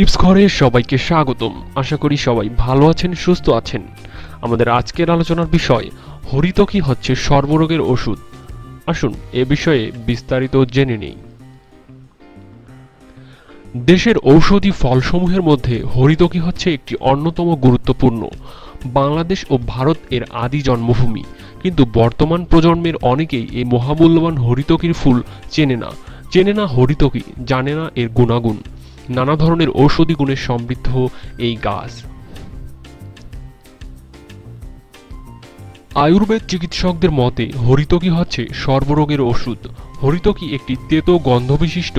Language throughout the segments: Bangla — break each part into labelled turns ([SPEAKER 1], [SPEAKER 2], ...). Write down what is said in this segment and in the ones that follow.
[SPEAKER 1] টিপস ঘরে সবাইকে স্বাগতম। আশা করি সবাই ভালো আছেন, সুস্থ আছেন। আমাদের আজকের আলোচনার বিষয় হরিতকি হচ্ছে সর্বরোগের ওষুধ? আসুন এ বিষয়ে বিস্তারিত জেনে নেই। দেশের ঔষধি ফলসমূহের মধ্যে হরিতকি হচ্ছে একটি অন্যতম গুরুত্বপূর্ণ। বাংলাদেশ ও ভারত এর আদি জন্মভূমি। কিন্তু বর্তমান প্রজন্মের অনেকেই এই মহামূল্যবান হরিতকির ফুল চেনে না। চেনে না হরিতকি জানে না এর গুণাগুণ। নানা ধরনের ঔষধি গুণে সমৃদ্ধ এই গাছ। আয়ুর্বেদ চিকিৎসকদের মতে, হরিতকি হচ্ছে সর্বরোগের ওষুধ। হরিতকি একটি তেতো গন্ধবিশিষ্ট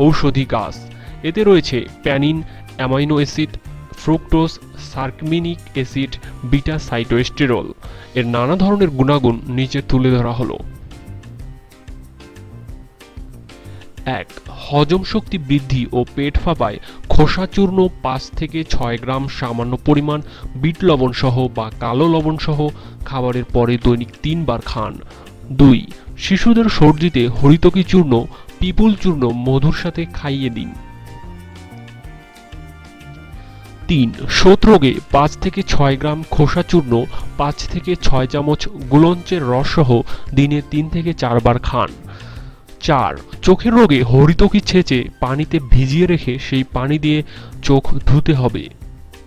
[SPEAKER 1] ঔষধি গাছ। এতে রয়েছে প্যানিন, অ্যামাইনো অ্যাসিড, ফ্রুক্টোজ, সার্কমিনিক অ্যাসিড, বিটা সাইটোস্টেরল। এর নানা ধরনের গুণাগুণ নিচে তুলে ধরা হলো। এক হজম শক্তি বৃদ্ধি ও পেট ফাঁপায় খোসা চূর্ণ পাঁচ থেকে ছয় গ্রাম সামান্য পরিমাণ বিট লবণ সহ বা কালো লবণ সহ খাবারের পরে দৈনিক তিনবার খান। দুই, শিশুদের সর্দিতে হরিতকি চূর্ণ, পিপুল চূর্ণ, মধুর সাথে খাইয়ে দিন। তিন রোগে পাঁচ থেকে ছয় গ্রাম খোসা চূর্ণ পাঁচ থেকে ছয় চামচ গুলঞ্চের রস সহ দিনে তিন থেকে চারবার খান। চার। চোখের রোগে হরিতকি ছেঁচে পানিতে ভিজিয়ে রেখে সেই পানি দিয়ে চোখ ধুতে হবে।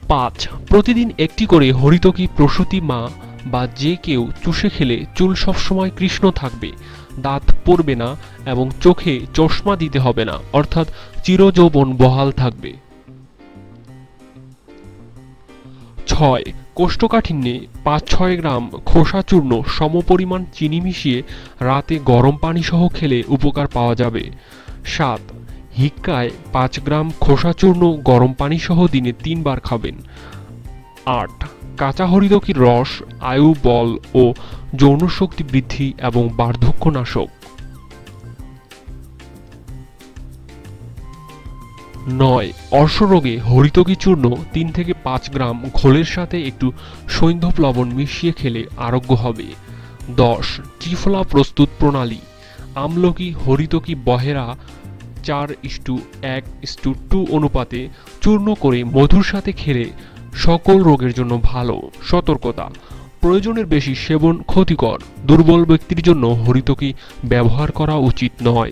[SPEAKER 1] পাঁচ। প্রতিদিন একটি করে হরিতকি প্রসূতি মা বা যে কেউ চুষে খেলে চুল সবসময় কৃষ্ণ থাকবে, দাঁত পড়বে না এবং চোখে চশমা দিতে হবে না, অর্থাৎ চিরযৌবন বহাল থাকবে। ছয়। কোষ্ঠকাঠিন্যে পাঁচ ছয় গ্রাম খোসা চূর্ণ সমপরিমাণ চিনি মিশিয়ে রাতে গরম পানি সহ খেলে উপকার পাওয়া যাবে। সাত, হিক্কায় পাঁচ গ্রাম খোসা চূর্ণ গরম পানি সহ দিনে তিনবার খাবেন। আট কাঁচা হরিদকির রস, আয়ু, বল ও যৌন শক্তি বৃদ্ধি এবং বার্ধক্যনাশক। নয়। অর্শরোগে হরিতকি চূর্ণ তিন থেকে পাঁচ গ্রাম ঘোলের সাথে একটু সৈন্ধব লবণ মিশিয়ে খেলে আরোগ্য হবে। দশ। ত্রিফলা প্রস্তুত প্রণালী। আমলকি, হরিতকি, বহেরা চার ইস্টু এক ইস্টু টু অনুপাতে চূর্ণ করে মধুর সাথে খেলে সকল রোগের জন্য ভালো। সতর্কতা। প্রয়োজনের বেশি সেবন ক্ষতিকর। দুর্বল ব্যক্তির জন্য হরিতকি ব্যবহার করা উচিত নয়।